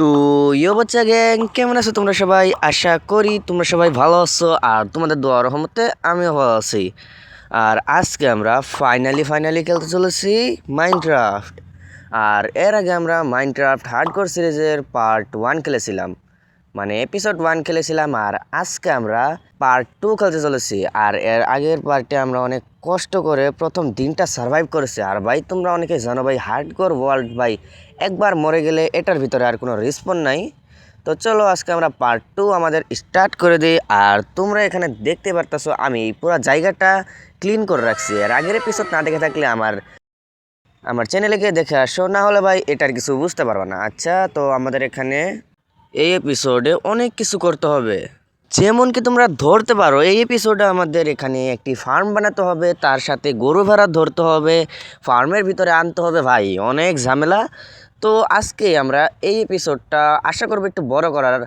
তো ইয়ো বাচ্চা গ্যাং, কেমন আছো তোমরা সবাই? আশা করি তোমরা সবাই ভালো আছো, আর তোমাদের দোয়া রহমতে আমিও ভালো আছি। আর আজকে আমরা ফাইনালি ফাইনালি খেলতে চলেছি মাইনক্রাফট আর এর আগে আমরা মাইনক্রাফট হার্ডকোর সিরিজের পার্ট ওয়ান খেলেছিলাম। মানে এপিসোড ওয়ান খেলেছিলাম, আর আজকে আমরা পার্ট টু খেলতে চলেছি। আর এর আগের পার্টে আমরা অনেক কষ্ট করে প্রথম দিনটা সার্ভাইভ করেছি। আর ভাই, তোমরা অনেকে জানো ভাই হার্ডকোর ওয়ার্ল্ড ভাই একবার মরে গেলে এটার ভিতরে আর কোনো রেসপন্স নাই। তো চলো আজকে আমরা পার্ট টু আমাদের স্টার্ট করে দিই। আর তোমরা এখানে দেখতে পারতেছো, আমি পুরো জায়গাটা ক্লিন করে রাখছি। আর আগের এপিসোড না দেখে থাকলে আমার আমার চ্যানেলে গিয়ে দেখে আসো। না হলে ভাই এটার কিছু বুঝতে পারবে না। আচ্ছা তো আমাদের এখানে এই এপিসোডে অনেক কিছু করতে হবে। যেমন কি তোমরা ধরতে পারো, এই এপিসোডে আমাদের এখানে একটি ফার্ম বানাতে হবে। তার সাথে গরু ভেড়া ধরতে হবে। ফার্মের ভিতরে আনতে হবে ভাই, অনেক ঝামেলা। তো আজকে আমরা এই এপিসোডটা আশা করব একটু বড় করার।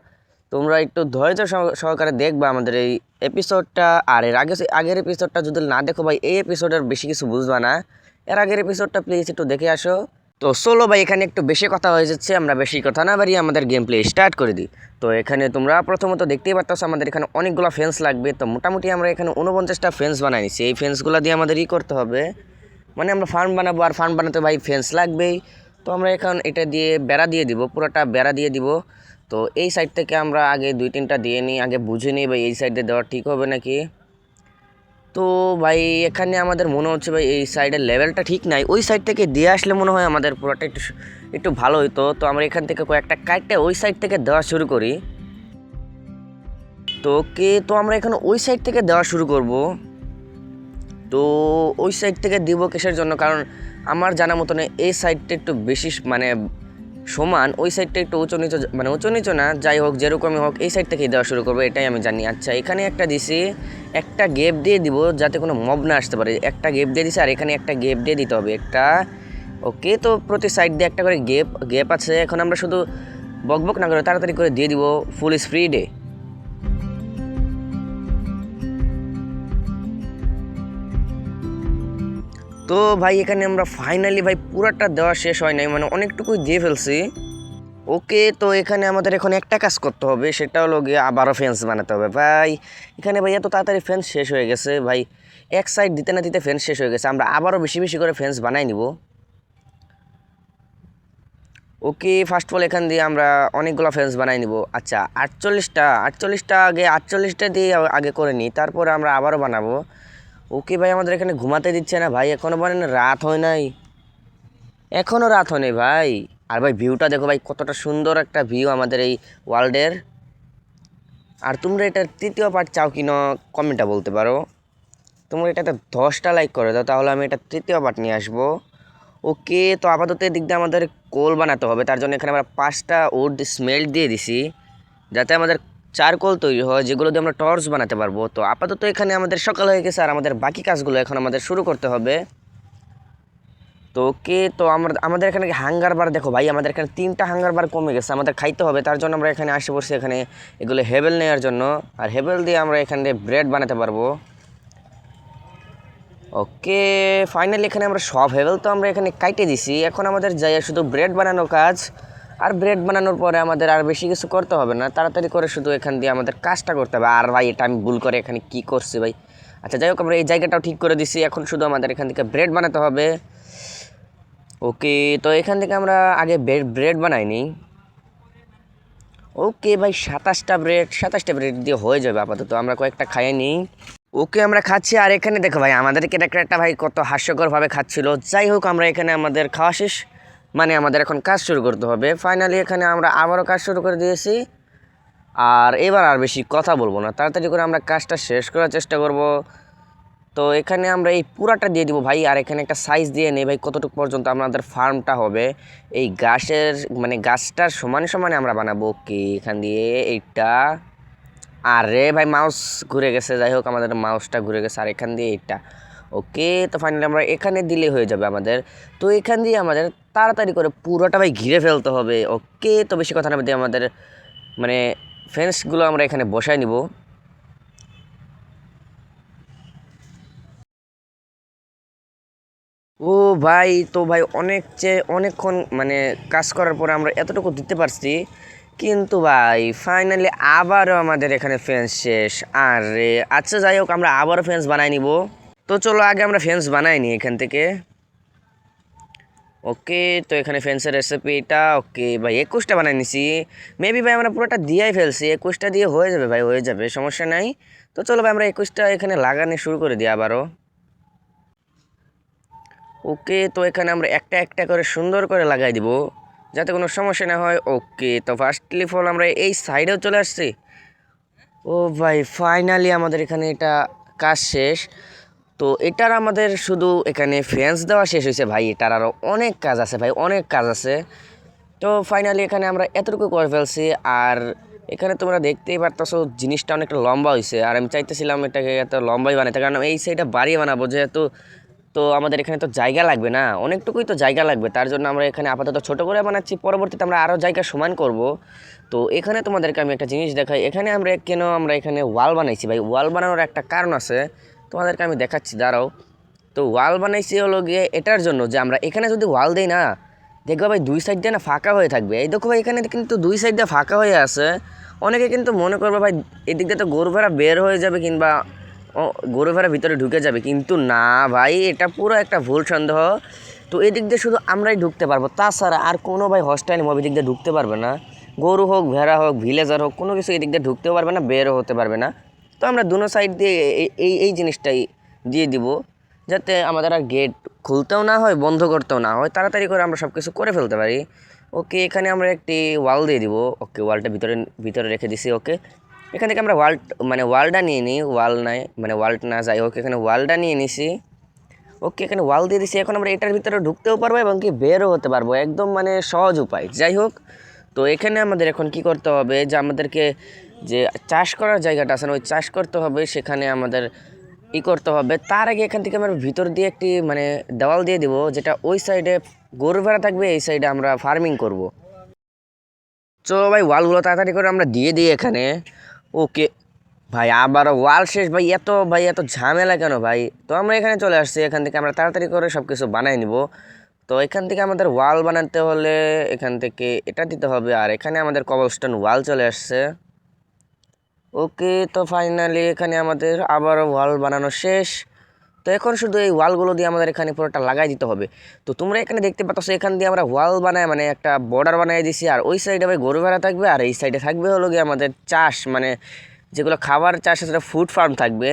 তোমরা একটু ধৈর্য সহ- সহকারে দেখবে আমাদের এই এপিসোডটা আর এর আগে, আগের এপিসোডটা যদি না দেখো ভাই, এই এপিসোডের বেশি কিছু বুঝবা না। এর আগের এপিসোডটা প্লিজ একটু দেখে আসো। তো চলো ভাই, এখানে একটু বেশি কথা হয়ে যাচ্ছে, আমরা বেশি কথা না বাড়িয়ে আমাদের গেম প্লে স্টার্ট করে দিই। তো এখানে তোমরা প্রথমত দেখতেই পারতো আমাদের এখানে অনেকগুলো ফেন্স লাগবে। তো মোটামুটি আমরা এখানে উনপঞ্চাশটা ফেন্স বানাই নিছি এই ফেন্সগুলো দিয়ে আমাদের ই করতে হবে। মানে আমরা ফার্ম বানাবো, আর ফার্ম বানাতে ভাই ফেন্স লাগবেই। তো আমরা এখন এটা দিয়ে বেড়া দিয়ে দিব, পুরোটা বেড়া দিয়ে দিব। তো এই সাইড থেকে আমরা আগে দুই তিনটা দিয়ে নিই, আগে বুঝে নিই ভাই এই সাইডে দেওয়া ঠিক হবে নাকি। তো ভাই এখানে আমাদের মনে হচ্ছে ভাই এই সাইডের লেভেলটা ঠিক নাই, ওই সাইড থেকে দিয়ে আসলে মনে হয় আমাদের পুরোটা একটু একটু ভালো হতো তো আমরা এখান থেকে কয়েকটা কাটতে ওই সাইড থেকে দেওয়া শুরু করি। তো কে, তো আমরা এখানে ওই সাইড থেকে দেওয়া শুরু করব। তো ওই সাইড থেকে দিব কেসের জন্য? কারণ আমার জানা মতন এই সাইডটা একটু বেশি মানে সমান, ওই সাইডটা একটু উঁচু নিচু মানে উঁচু নিচু না, যাই হোক, যেরকমই হোক, এই সাইড থেকেই দেওয়া শুরু করব, এটাই আমি জানি। আচ্ছা এখানে একটা দিছি, একটা গেপ দিয়ে দিব যাতে কোনো মব না আসতে পারে। একটা গেপ দিয়ে দিছি, আর এখানে একটা গেপ দিয়ে দিতে হবে একটা। ওকে তো প্রতি সাইড দিয়ে একটা করে গেপ গেপ আছে। এখন আমরা শুধু বকবক না করে তাড়াতাড়ি করে দিয়ে দিব ফুল স্পিডে তো ভাই, এখানে আমরা ফাইনালি ভাই পুরাটা দেওয়া শেষ হয় নাই মানে অনেকটুকুই দিয়ে ফেলছি। ওকে, তো এখানে আমাদের এখন একটা কাজ করতে হবে, সেটা হলো গিয়ে আবারও ফেন্স বানাতে হবে। ভাই, এখানে ভাই এত তাড়াতাড়ি ফেন্স শেষ হয়ে গেছে, ভাই, এক সাইড দিতে না দিতে ফেন্স শেষ হয়ে গেছে, আমরা আবারও বেশি বেশি করে ফেন্স বানাই নিব। ওকে ফার্স্ট অল এখান দিয়ে আমরা অনেকগুলো ফেন্স বানাই নিব। আচ্ছা আটচল্লিশটা আটচল্লিশটা আগে, আটচল্লিশটা দিয়ে আগে করে নিই, তারপরে আমরা আবারও বানাবো। ওকে ভাই আমাদের এখানে ঘুমাতে দিচ্ছে না ভাই এখনও বলেন রাত হয় নাই। এখনও রাত হয়নি ভাই। আর ভাই ভিউটা দেখো ভাই, কতটা সুন্দর একটা ভিউ আমাদের এই ওয়ার্ল্ডের আর তোমরা এটার তৃতীয় পার্ট চাও কি না কমেন্টটা বলতে পারো। তোমরা এটাতে দশটা লাইক করে দাও, তাহলে আমি এটা তৃতীয় পার্ট নিয়ে আসব। ওকে, তো আপাতত এদিক দিয়ে আমাদের কোল বানাতে হবে, তার জন্য এখানে আমরা পাঁচটা উড স্মেল দিয়ে দিছি, যাতে আমাদের চারকোল তৈরি হয়, যেগুলো দিয়ে আমরা টর্চ বানাতে পারব। তো আপাতত এখানে আমাদের সকাল হয়ে গেছে, আর আমাদের বাকি কাজগুলো এখন আমাদের শুরু করতে হবে। তো ওকে, তো আমরা, আমাদের এখানে হাঙ্গার বার, দেখো ভাই, আমাদের এখানে তিনটা হাঙ্গার বার কমে গেছে, আমাদের খাইতে হবে, তার জন্য আমরা এখানে আসে পড়ছি এখানে এগুলো হেবেল নেওয়ার জন্য। আর হেবেল দিয়ে আমরা এখানে ব্রেড বানাতে পারব। ওকে, ফাইনালি এখানে আমরা সব হেবেল তো আমরা এখানে কাইটে দিছি, এখন আমাদের যাই শুধু ব্রেড বানানোর কাজ। আর ব্রেড বানানোর পরে আমাদের আর বেশি কিছু করতে হবে না। তাড়াতাড়ি করে শুধু এখান দিয়ে আমাদের কাজটা করতে হবে। আর ভাই, এটা আমি ভুল করে এখানে কি করছি ভাই? আচ্ছা যাই হোক, আমরা এই জায়গাটাও ঠিক করে দিছি। এখন শুধু আমাদের এখান থেকে ব্রেড বানাতে হবে। ওকে, তো এখান থেকে আমরা আগে ব্রেড বানাইনি ওকে ভাই, সাতাশটা ব্রেড সাতাশটা ব্রেড দিয়ে হয়ে যাবে আপাতত। আমরা কয়েকটা খাইয়ে নিই ওকে, আমরা খাচ্ছি। আর এখানে দেখো ভাই, আমাদেরকে একটা একটা ভাই কত হাস্যকরভাবে খাচ্ছিল। যাই হোক, আমরা এখানে আমাদের খাওয়া শেষ। মানে আমাদের এখন কাজ শুরু করতে হবে। ফাইনালি এখানে আমরা আবারও কাজ শুরু করে দিয়েছি। আর এবার আর বেশি কথা বলব না। তাড়াতাড়ি করে আমরা কাজটা শেষ করার চেষ্টা করব। তো এখানে আমরা এই পুরাটা দিয়ে দিব ভাই। আর এখানে একটা সাইজ দিয়ে নেই ভাই, কতটুকু পর্যন্ত আমাদের ফার্মটা হবে। এই গাছের মানে গাছটার সমানে সমানে আমরা বানাবো। কি এখান দিয়ে এইটা। আরে ভাই মাউস ঘুরে গেছে। যাই হোক, আমাদের মাউসটা ঘুরে গেছে। আর এখান দিয়ে এইটা। ওকে, তো ফাইনালি আমরা এখানে দিলে হয়ে যাবে আমাদের। তো এখান দিয়ে আমাদের তাড়াতাড়ি করে পুরোটা ভাই ঘিরে ফেলতে হবে। ওকে, তো বেশি কথা না দিয়ে আমাদের মানে ফেন্সগুলো আমরা এখানে বসাই নিব। ও ভাই, তো ভাই অনেক চেয়ে অনেকক্ষণ মানে কাজ করার পরে আমরা এতটুকু দিতে পারছি। কিন্তু ভাই ফাইনালি আবারও আমাদের এখানে ফেন্স শেষ। আরে আচ্ছা যাই হোক, আমরা আবারও ফেন্স বানাই নিব। তো চলো আগে আমরা ফেন্স বানাই নি এখান থেকে। ওকে তো এখানে ফেন্সের রেসিপিটা ওকে ভাই একুশটা বানাই নিছি। মেবি ভাই আমরা পুরোটা দিয়েই ফেলছি, একুশটা দিয়ে হয়ে যাবে ভাই, হয়ে যাবে, সমস্যা নাই। তো চলো ভাই আমরা একুশটা এখানে লাগানো শুরু করে দিই আবারও। ওকে তো এখানে আমরা একটা একটা করে সুন্দর করে লাগাই দিব, যাতে কোনো সমস্যা না হয়। ওকে তো ফার্স্টলি ফল আমরা এই সাইডেও চলে আসছি। ও ভাই ফাইনালি আমাদের এখানে এটা কাজ শেষ। তো এটার আমাদের শুধু এখানে ফ্যান্স দেওয়া শেষ হয়েছে ভাই। এটার আরও অনেক কাজ আছে ভাই, অনেক কাজ আছে। তো ফাইনালি এখানে আমরা এতটুকু করে ফেলছি আর এখানে তোমরা দেখতেই পারতেছো জিনিসটা অনেকটা লম্বা হয়েছে। আর আমি চাইতেছিলাম এটাকে এত লম্বাই বানাতে, কারণ এই সাইডটা বাড়িয়ে বানাবো যেহেতু। তো আমাদের এখানে তো জায়গা লাগবে না, অনেকটুকুই তো জায়গা লাগবে। তার জন্য আমরা এখানে আপাতত ছোট করে বানাচ্ছি, পরবর্তীতে আমরা আরও জায়গা সমান করব। তো এখানে তোমাদেরকে আমি একটা জিনিস দেখাই। এখানে আমরা কেন আমরা এখানে ওয়াল বানাইছি ভাই? ওয়াল বানানোর একটা কারণ আছে। তোমাদেরকে আমি দেখাচ্ছি, দাঁড়াও। তো ওয়াল বানাইছি হলো গিয়ে এটার জন্য যে আমরা এখানে যদি ওয়াল দেই না, দেখবে ভাই দুই সাইড দিয়ে না ফাঁকা হয়ে থাকবে। এই দেখো ভাই, এখানে কিন্তু দুই সাইড দিয়ে ফাঁকা হয়ে আছে। অনেকে কিন্তু মনে করবে ভাই এদিক দিয়ে তো গরু ভেড়া বের হয়ে যাবে কিংবা গরু ভেড়া ভিতরে ঢুকে যাবে। কিন্তু না ভাই, এটা পুরো একটা ভুল সন্দেহ। তো এদিক দিয়ে শুধু আমরাই ঢুকতে পারব। তাছাড়া আর কোনো ভাই হস্টাইল মব এদিক দিয়ে ঢুকতে পারবে না। গরু হোক, ভেড়া হোক ভিলেজার হোক, কোনো কিছু এদিক দিয়ে ঢুকতেও পারবে না, বেরও হতে পারবে না। তো আমরা দুনো সাইড দিয়ে এই- এই জিনিসটাই দিয়ে দিব, যাতে আমাদের আর গেট খুলতেও না হয়, বন্ধ করতেও না হয়, তাড়াতাড়ি করে আমরা সব কিছু করে ফেলতে পারি। ওকে, এখানে আমরা একটি ওয়াল দিয়ে দিব। ওকে ওয়ালটা ভিতরে ভিতরে রেখে দিছি, ওকে। এখান থেকে আমরা ওয়াল মানে ওয়ালটা নিয়ে নিই ওয়াল নাই মানে ওয়ালটা না যাই হোক, এখানে ওয়ালটা নিয়ে নিছি। ওকে, এখানে ওয়াল দিয়ে দিছি, এখন আমরা এটার ভিতরে ঢুকতেও পারব এবং কি বেরও হতে পারব, একদম মানে সহজ উপায়। যাই হোক, তো এখানে আমাদের এখন কি করতে হবে যে আমাদেরকে যে চাষ করার জায়গাটা আছে না, ওই চাষ করতে হবে, সেখানে আমাদের ই করতে হবে। তার আগে এখান থেকে আমরা ভিতর দিয়ে একটি মানে দেওয়াল দিয়ে দিব, যেটা ওই সাইডে গরু ভেড়া থাকবে, এই সাইডে আমরা ফার্মিং করব। চলো ভাই, ওয়ালগুলো তাড়াতাড়ি করে আমরা দিয়ে দিই এখানে। ওকে, ভাই, আবার ওয়াল শেষ। ভাই, এত ভাই, এত ঝামেলা কেন ভাই? তো আমরা এখানে চলে আসছি, এখান থেকে আমরা তাড়াতাড়ি করে সব কিছু বানাই নিব। তো এখান থেকে আমাদের ওয়াল বানাতে হলে এখান থেকে এটা দিতে হবে, আর এখানে আমাদের কবলস্টোন ওয়াল চলে আসছে। ওকে, তো ফাইনালি এখানে আমাদের আবারও ওয়াল বানানো শেষ। তো এখন শুধু এই ওয়ালগুলো দিয়ে আমাদের এখানে পুরোটা লাগাই দিতে হবে। তো তোমরা এখানে দেখতে পাচ্ছ, এখান দিয়ে আমরা ওয়াল বানায় মানে একটা বর্ডার বানিয়ে দিছি, আর ওই সাইডে ভাই গরু ভেড়া থাকবে, আর এই সাইডে থাকবে হলো গিয়ে আমাদের চাষ মানে যেগুলো খাবার চাষ সেটা ফুড ফার্ম থাকবে।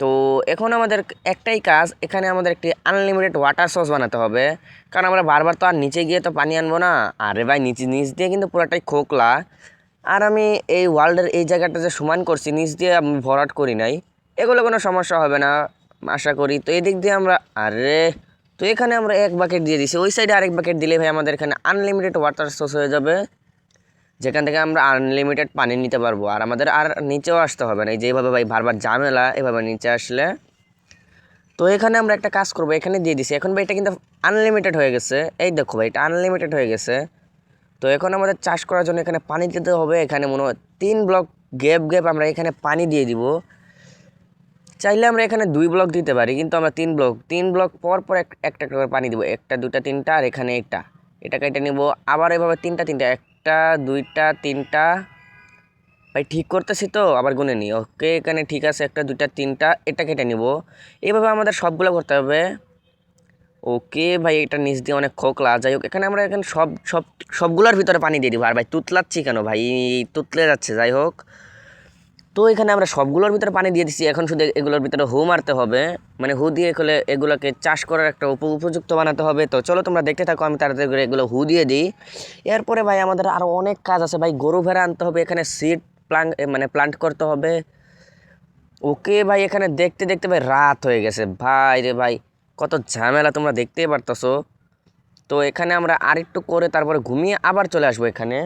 তো এখন আমাদের একটাই কাজ, এখানে আমাদের একটি আনলিমিটেড ওয়াটার সোর্স বানাতে হবে। কারণ আমরা বারবার তো আর নিচে গিয়ে তো পানি আনব না। আরে ভাই, নিচে, নিচ দিয়ে কিন্তু পুরোটাই খোকলা। আর আমি এই ওয়ার্ল্ডের এই জায়গাটা যে সমান করছি, নিচ দিয়ে আমি ভরাট করি নাই, এগুলো কোনো সমস্যা হবে না, আশা করি। তো এদিক দিয়ে আমরা, আরে, তো এখানে আমরা এক বাকেট দিয়ে দিছি। ওই সাইডে আরেক বাকেট দিলে ভাই আমাদের এখানে আনলিমিটেড ওয়াটার সোর্স হয়ে যাবে, যেখান থেকে আমরা আনলিমিটেড পানি নিতে পারব। আর আমাদের আর নিচেও আসতে হবে না। যেভাবে ভাই বারবার ঝামেলা, এভাবে নিচে আসলে। তো এখানে আমরা একটা কাজ করব, এখানে দিয়ে দিছি। এখন ভাই এটা কিন্তু আনলিমিটেড হয়ে গেছে। এই দেখো ভাই, এটা আনলিমিটেড হয়ে গেছে। তো এখন আমাদের চাষ করার জন্য এখানে পানি দিতে হবে। এখানে মনে হয় তিন ব্লক গ্যাপ গ্যাপ আমরা এখানে পানি দিয়ে দিব। চাইলে আমরা এখানে দুই ব্লক দিতে পারি, কিন্তু আমরা তিন ব্লক তিন ব্লক পর পর এক- একটা একটা করে পানি দিব। একটা দুটা তিনটা, আর এখানে একটা। এটা কেটে নিব। আবার এভাবে তিনটা তিনটা, একটা, দুইটা, তিনটা। ভাই, ঠিক করতেছি তো? আবার গুনে নিই। ওকে, এখানে ঠিক আছে। একটা, দুইটা, তিনটা, এটা কেটে নিব। এইভাবে আমাদের সবগুলো করতে হবে। ওকে ভাই, এটা নিচ দিয়ে অনেক খোকলা। যাই হোক, এখানে আমরা এখানে সব সব, সবগুলোর ভিতরে পানি দিয়ে দিব। আর ভাই, তুতলাচ্ছি কেন ভাই? তুতলে যাচ্ছে, যাই হোক। তো এখানে আমরা সবগুলোর ভিতরে পানি দিয়ে দিচ্ছি এখন শুধু এগুলোর ভিতরে হু মারতে হবে। মানে হু দিয়ে হলে এগুলোকে চাষ করার একটা উপ, উপযুক্ত বানাতে হবে। তো চলো তোমরা দেখতে থাকো, আমি তাড়াতাড়ি করে এগুলো হু দিয়ে দিই। এরপরে ভাই, আমাদের আরও অনেক কাজ আছে। ভাই, গরু ভেড়া আনতে হবে, এখানে সিড প্লান্ট মানে প্লান্ট করতে হবে। ওকে ভাই, এখানে দেখতে দেখতে ভাই, রাত হয়ে গেছে। ভাই রে ভাই কত ঝামেলা তোমরা দেখতেই পারতেছো। তো এখানে আমরা আরেকটু করে তারপরে ঘুমিয়ে আবার চলে আসব এখানে।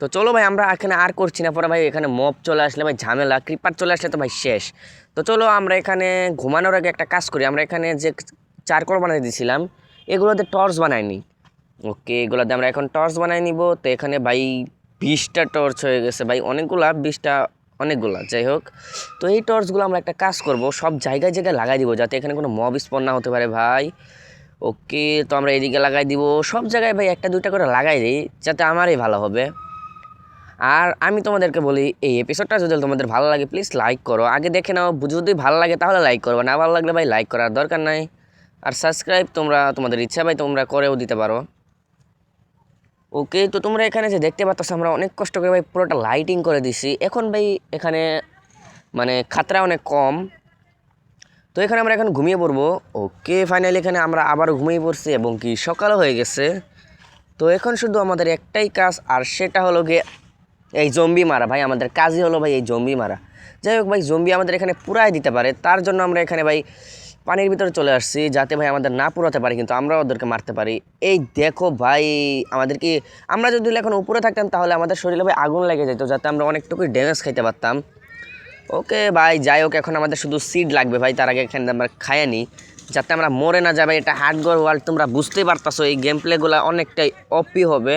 তো চলো ভাই, আমরা এখানে আর করছি না, পরে ভাই এখানে মপ চলে আসলে ভাই ঝামেলা ক্রিপার চলে আসলে তো ভাই শেষ। তো চলো আমরা এখানে ঘুমানোর আগে একটা কাজ করি, আমরা এখানে যে চারকোল বানিয়ে দিয়েছিলাম এগুলোতে টর্চ বানাইনি ওকে এগুলোতে আমরা এখন টর্চ বানাই নিব। তো এখানে ভাই বিশটা টর্চ হয়ে গেছে। ভাই অনেকগুলা, বিশটা অনেকগুলা, যাই হোক। তো এই টর্চগুলো আমরা একটা কাজ করব, সব জায়গায় জায়গায় লাগাই দিব যাতে এখানে কোনো মব স্পন না হতে পারে ভাই। ওকে, তো আমরা এদিকে লাগাই দিব। সব জায়গায় ভাই একটা দুইটা করে লাগাই দিই, যাতে আমারই ভালো হবে। আর আমি তোমাদেরকে বলি, এই এপিসোডটা যদি তোমাদের ভালো লাগে প্লিজ লাইক করো। আগে দেখে নাও যদি ভালো লাগে তাহলে লাইক করো। না ভালো লাগলে ভাই লাইক করার দরকার নাই। আর সাবস্ক্রাইব তোমরা, তোমাদের ইচ্ছা ভাই তোমরা করেও দিতে পারো। ওকে, তো তোমরা এখানে যে দেখতে পাচ্ছ, আমরা অনেক কষ্ট করে ভাই পুরোটা লাইটিং করে দিছি। এখন ভাই এখানে মানে খাতরা অনেক কম। তো এখানে আমরা এখন ঘুমিয়ে পড়ব। ওকে ফাইনালি এখানে আমরা আবার ঘুমিয়ে পড়ছি এবং কি সকালও হয়ে গেছে। তো এখন শুধু আমাদের একটাই কাজ, আর সেটা হলো গিয়ে এই জম্বি মারা। ভাই, আমাদের কাজই হলো ভাই এই জম্বি মারা। যাই হোক ভাই জম্বি আমাদের এখানে পুরাই দিতে পারে। তার জন্য আমরা এখানে ভাই পানির ভিতরে চলে আসছি, যাতে ভাই আমাদের না পুরাতে পারি, কিন্তু আমরা ওদেরকে মারতে পারি। এই দেখো ভাই, আমাদের কি আমরা যদি এখন উপরে থাকতাম, তাহলে আমাদের শরীরে ভাই আগুন লেগে যেত, যাতে আমরা অনেকটুকুই ড্যামেজ খাইতে পারতাম। ওকে ভাই, যাই হোক, এখন আমাদের শুধু সিড লাগবে ভাই, তার আগে এখানে আমরা খাইয়ে নিই যাতে আমরা মরে না যাবে, এটা হার্ড হার্ডগোর ওয়ার্ল্ড তোমরা বুঝতেই পারতাছো, এই গেম প্লেগুলো অনেকটাই অপি হবে।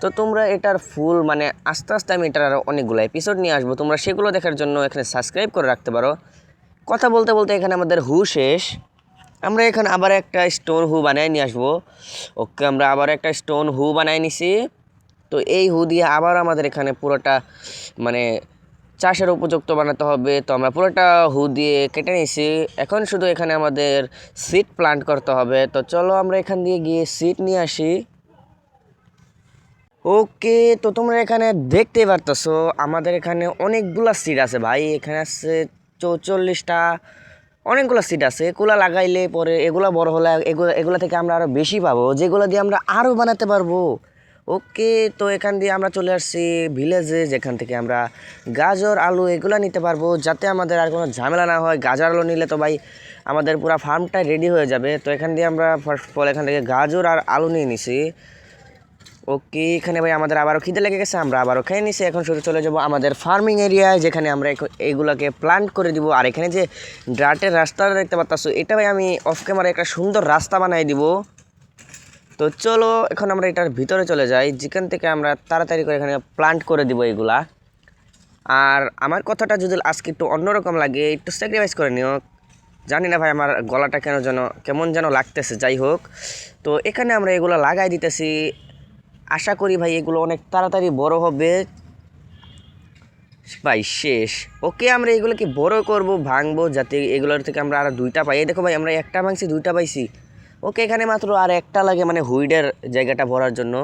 তো তোমরা এটার ফুল মানে আস্তে আস্তে আমি এটার আরও অনেকগুলো এপিসোড নিয়ে আসব, তোমরা সেগুলো দেখার জন্য এখানে সাবস্ক্রাইব করে রাখতে পারো। কথা বলতে বলতে এখানে আমাদের হু শেষ। আমরা এখানে আবার একটা স্টোন হু বানিয়ে নিয়ে আসব। ওকে, আমরা আবার একটা স্টোন হু বানিয়ে নিছি। তো এই হু দিয়ে আবার আমাদের এখানে পুরোটা মানে চাষের উপযুক্ত বানাতে হবে। তো আমরা পুরোটা হু দিয়ে কেটে নিয়েছি এখন শুধু এখানে আমাদের সিট প্লান্ট করতে হবে। তো চলো আমরা এখান দিয়ে গিয়ে সিট নিয়ে আসি। ওকে, তো তোমরা এখানে দেখতেই পারতেছো, আমাদের এখানে অনেকগুলা সিট আছে ভাই। এখানে আছে চৌচল্লিশটা অনেকগুলো সিট আছে। এগুলা লাগাইলে পরে এগুলা বড় হলে এগুলো এগুলো থেকে আমরা আরও বেশি পাবো। যেগুলো দিয়ে আমরা আরও বানাতে পারব। ওকে, তো এখান দিয়ে আমরা চলে আসছি ভিলেজে যেখান থেকে আমরা গাজর, আলু এগুলো নিতে পারব, যাতে আমাদের আর কোনো ঝামেলা না হয়। গাজর, আলু নিলে তো ভাই আমাদের পুরো ফার্মটাই রেডি হয়ে যাবে। তো এখান দিয়ে আমরা ফার্স্ট অফ অল এখান থেকে গাজর আর আলু নিয়ে নিছি। ওকে, এখানে ভাই আমাদের আবারও খিদে লেগে গেছে, আমরা আবারও খেয়ে নিছি। এখন শুধু চলে যাব আমাদের ফার্মিং এরিয়ায় যেখানে আমরা এইগুলাকে প্লান্ট করে দিব। আর এখানে যে ড্রাটের রাস্তাটা দেখতে পাচ্ছ এটা ভাই আমি অফ ক্যামেরা একটা সুন্দর রাস্তা বানাই দিব। তো চলো, এখন আমরা এটার ভিতরে চলে যাই। যেখান থেকে আমরা তাড়াতাড়ি করে এখানে প্লান্ট করে দিব এগুলা। আর আমার কথাটা যদি আজকে একটু অন্যরকম লাগে, একটু স্যাক্রিফাইস করে নিও। জানি না ভাই আমার গলাটা কেন যেন, কেমন যেন লাগতেছে, যাই হোক। তো এখানে আমরা এগুলো লাগাই দিতেছি। আশা করি ভাই এগুলো অনেক তাড়াতাড়ি বড় হবে। ভাই, শেষ। ওকে, আমরা এগুলোকে বড় করব, ভাঙবো, যাতে এগুলোর থেকে আমরা আর দুইটা পাই? এই দেখো ভাই, আমরা একটা ভাঙছি, দুইটা পাইছি। ওকে, এখানে মাত্র আর একটা লাগে মানে হুইডের জায়গাটা ভরার জন্য।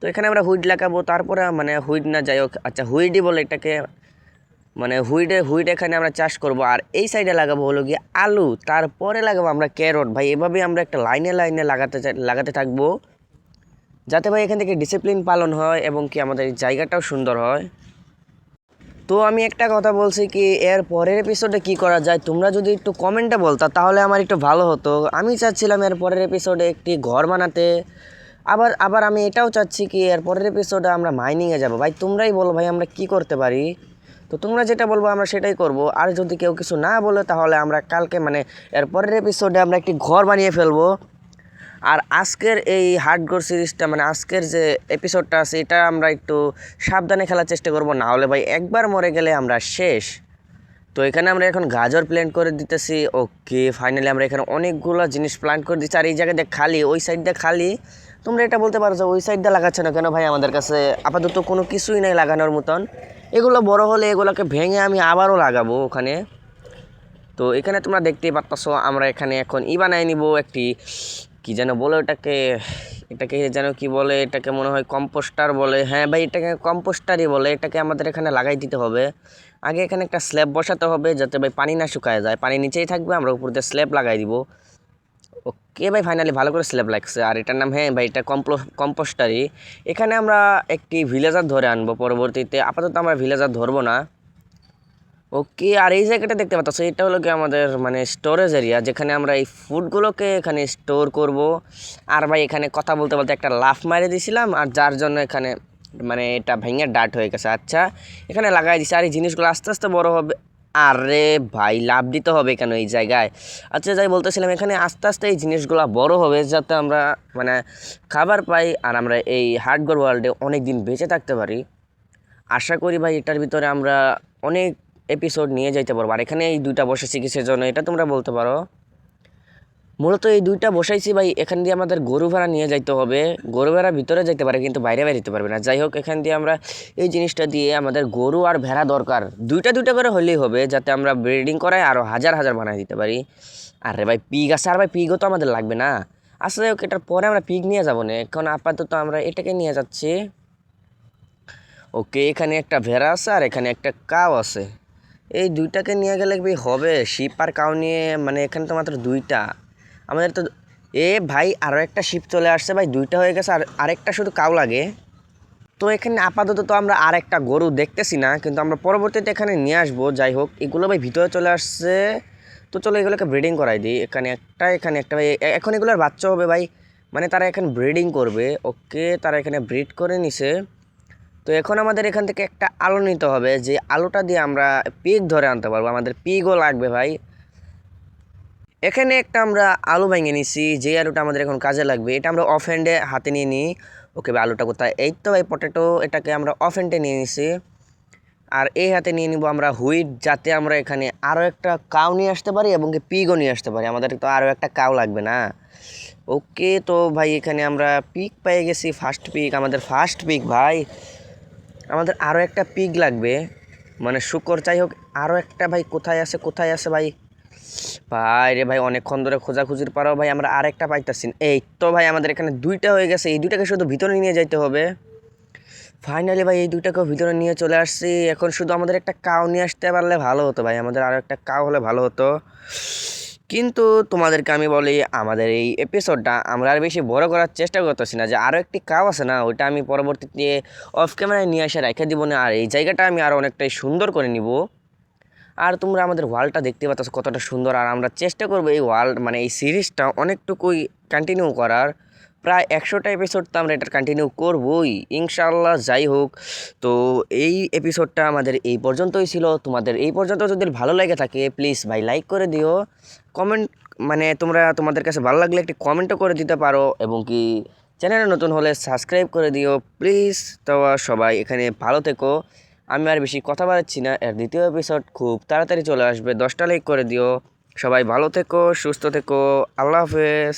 তো এখানে আমরা হুইড লাগাবো, তারপরে মানে হুইড না যাই হোক আচ্ছা হুইডই বলে এটাকে। মানে হুইডে, হুইড এখানে আমরা চাষ করব। আর এই সাইডে লাগাবো হলো গিয়ে আলু, তারপরে লাগাবো আমরা ক্যারট। ভাই, এভাবে আমরা একটা লাইনে লাইনে লাগাতে লাগাতে থাকব। যাতে ভাই এখান থেকে ডিসিপ্লিন পালন হয় এবং কি আমাদের জায়গাটাও সুন্দর হয়। তো আমি একটা কথা বলছি কি, এর পরের এপিসোডে কি করা যায়? তোমরা যদি একটু কমেন্টে বলতা, তাহলে আমার একটু ভালো হতো। আমি চাচ্ছিলাম এর পরের এপিসোডে একটি ঘর বানাতে। আবার আবার আমি এটাও চাচ্ছি কি, এর পরের এপিসোডে আমরা মাইনিংয়ে যাব। ভাই, তোমরাই বলো ভাই, আমরা কি করতে পারি? তো তোমরা যেটা বলব, আমরা সেটাই করব। আর যদি কেউ কিছু না বলে, তাহলে আমরা কালকে মানে এর পরের এপিসোডে আমরা একটি ঘর বানিয়ে ফেলব। আর আজকের এই হার্ডগোর সিরিজটা মানে আজকের যে এপিসোডটা আছে, এটা আমরা একটু সাবধানে খেলার চেষ্টা করব। না হলে ভাই, একবার মরে গেলে আমরা শেষ। তো এখানে আমরা এখন গাজর প্ল্যান্ট করে দিতেছি। ওকে ফাইনালি আমরা এখানে অনেকগুলো জিনিস প্ল্যান্ট করে দিচ্ছি। আর এই জায়গাটা খালি, ওই সাইডটা খালি। তোমরা এটা বলতে পারো যে ওই সাইডটা লাগাচ্ছ না কেন ভাই আমাদের কাছে? আপাতত কোনো কিছুই নাই লাগানোর মতন। এগুলো বড় হলে এগুলোকে ভেঙে আমি আবারও লাগাবো ওখানে। তো এখানে তোমরা দেখতেই পারতাছো, আমরা এখানে এখন ই বানাই নিব একটি কি যেন বলে ওটাকে, এটাকে যেন কি বলে, এটাকে মনে হয় কম্পোস্টার বলে। হ্যাঁ ভাই, এটাকে কম্পোস্টারই বলে, এটাকে আমাদের এখানে লাগাই দিতে হবে। আগে এখানে একটা স্ল্যাব বসাতে হবে যাতে ভাই পানি না শুকায় যায়। পানি নিচেই থাকবে, আমরা উপর দিয়ে স্ল্যাব লাগাই দিব। ওকে ভাই ফাইনালি ভালো করে স্ল্যাব লাগছে। আর এটার নাম হ্যাঁ ভাই, এটা কম্পো, কম্পোস্টারই। এখানে আমরা একটি ভিলেজার ধরে আনব পরবর্তীতে। আপাতত আমরা ভিলেজার ধরবো না। ওকে, আর এই জায়গাটা দেখতে পাচ্ছ, এটা হলো কি আমাদের মানে স্টোরেজ এরিয়া যেখানে আমরা এই ফুডগুলোকে এখানে স্টোর করব। আর ভাই, এখানে কথা বলতে বলতে একটা লাফ মারে দিয়েছিলাম আর যার জন্য এখানে মানে এটা ভেঙে ডাট হয়ে গেছে। আচ্ছা এখানে লাগাই দিছি, আর এই জিনিসগুলো আস্তে আস্তে বড় হবে। আরে ভাই লাভ দিতে হবে কেন এই জায়গায়? আচ্ছা যাই বলতেছিলাম, এখানে আস্তে আস্তে এই জিনিসগুলো বড় হবে, যাতে আমরা মানে খাবার পাই, আর আমরা এই হার্ডগোর ওয়ার্ল্ডে অনেক দিন বেঁচে থাকতে পারি। আশা করি ভাই, এটার ভিতরে আমরা অনেক এপিসোড নিয়ে যাইতে পারব। আর এখানে এই দুইটা বসেছি কিসের জন্য, এটা তোমরা বলতে পারো। মূলত এই দুইটা বসাইছি ভাই, এখান দিয়ে আমাদের গরু ভেড়া নিয়ে যাইতে হবে। গরু ভেড়া ভিতরে যেতে পারে, কিন্তু বাইরে বাইরে যেতে পারবে না। যাই হোক, এখান দিয়ে আমরা এই জিনিসটা দিয়ে আমাদের গরু আর ভেড়া দরকার। দুইটা দুইটা করে হলেই হবে, যাতে আমরা ব্রিডিং করাই আরও হাজার হাজার বানাই দিতে পারি। আরে ভাই পিগ আছে, আর ভাই পিগও তো আমাদের লাগবে না। আসলে হোক, এটার পরে আমরা পিগ নিয়ে যাব না এখন আপাতত আমরা এটাকে নিয়ে যাচ্ছি। ওকে, এখানে একটা ভেড়া আছে, আর এখানে একটা কাউ আছে। এই দুইটাকে নিয়ে গেলে কি হবে? শিপ আর কাউ নিয়ে মানে এখানে তো মাত্র দুইটা। আমাদের তো এ ভাই আরও একটা শিপ চলে আসছে ভাই, দুইটা হয়ে গেছে, আর আরেকটা শুধু কাউ লাগে। তো এখানে আপাতত তো আমরা আর একটা গরু দেখতেছি না, কিন্তু আমরা পরবর্তীতে এখানে নিয়ে আসব। যাই হোক, এগুলো ভাই ভিতরে চলে আসছে। তো চলো এগুলোকে ব্রিডিং করাই দিই। এখানে একটা এখানে একটা ভাই এখন এগুলোর বাচ্চা হবে ভাই। মানে তারা এখানে ব্রিডিং করবে। ওকে, তারা এখানে ব্রিড করে নিছে। তো এখন আমাদের এখান থেকে একটা আলো নিতে হবে যে আলোটা দিয়ে আমরা পিক ধরে আনতে পারব। আমাদের পিকও লাগবে ভাই। এখানে একটা আমরা আলু ভেঙে নিছি যে আলুটা আমাদের এখন কাজে লাগবে, এটা আমরা অফ হ্যান্ডে হাতে নিয়ে নিই। ওকে ভাই, আলুটা কোথায়? এই তো ভাই পটেটো এটাকে আমরা অফ হ্যান্ডে নিয়ে নিছি। আর এই হাতে নিয়ে নিব আমরা হুইট যাতে আমরা এখানে আরও একটা কাউ নিয়ে আসতে পারি এবং কি পিগও নিয়ে আসতে পারি। আমাদের তো আরও একটা কাউ লাগবে না। ওকে, তো ভাই, এখানে আমরা পিক পেয়ে গেছি ফার্স্ট পিক আমাদের ফার্স্ট পিক ভাই। আমাদের আরও একটা পিক লাগবে। মানে শুকর, যাই হোক আরও একটা ভাই কোথায় আছে কোথায় আছে ভাই? ভাই রে ভাই, অনেকক্ষণ ধরে খোঁজাখুঁজির পরেও ভাই আমরা আরেকটা পাইতাছি না। এই তো ভাই, আমাদের এখানে দুইটা হয়ে গেছে। এই দুইটাকে শুধু ভিতরে নিয়ে যাইতে হবে। ফাইনালি ভাই, এই দুইটাকেও ভিতরে নিয়ে চলে আসছি। এখন শুধু আমাদের একটা কাউ নিয়ে আসতে পারলে ভালো হতো ভাই। আমাদের আরও একটা কাউ হলে ভালো হতো। কিন্তু তোমাদেরকে আমি বলি, আমাদের এই এপিসোডটা আমরা আর বেশি বড় করার চেষ্টা করতেছি না যে আরও একটি কাপ আছে না, ওইটা আমি পরবর্তীতে অফ ক্যামেরায় নিয়ে এসে রেখে দিব না, আর এই জায়গাটা আমি আরও অনেকটাই সুন্দর করে নিব। আর তোমরা আমাদের ওয়ালটা দেখতে পাচ্ছ কতটা সুন্দর, আর আমরা চেষ্টা করব এই ওয়াল মানে এই সিরিজটা অনেকটুকুই কন্টিনিউ করার। প্রায় একশোটা এপিসোড তো আমরা এটা কন্টিনিউ করবই। ইনশাল্লাহ যাই হোক, তো এই এপিসোডটা আমাদের এই পর্যন্তই ছিল। তোমাদের এই পর্যন্ত যদি ভালো লেগে থাকে প্লিজ ভাই লাইক করে দিও। কমেন্ট মানে তোমরা, তোমাদের কাছে ভালো লাগলে একটি কমেন্টও করে দিতে পারো এবং কি চ্যানেলে নতুন হলে সাবস্ক্রাইব করে দিও। প্লিজ তো সবাই এখানে ভালো থেকো। আমি আর বেশি কথা বাড়াচ্ছি না। এর দ্বিতীয় এপিসোড খুব তাড়াতাড়ি চলে আসবে। দশটা লাইক করে দিও। সবাই ভালো থেকো, সুস্থ থেকো। আল্লাহ হাফেজ।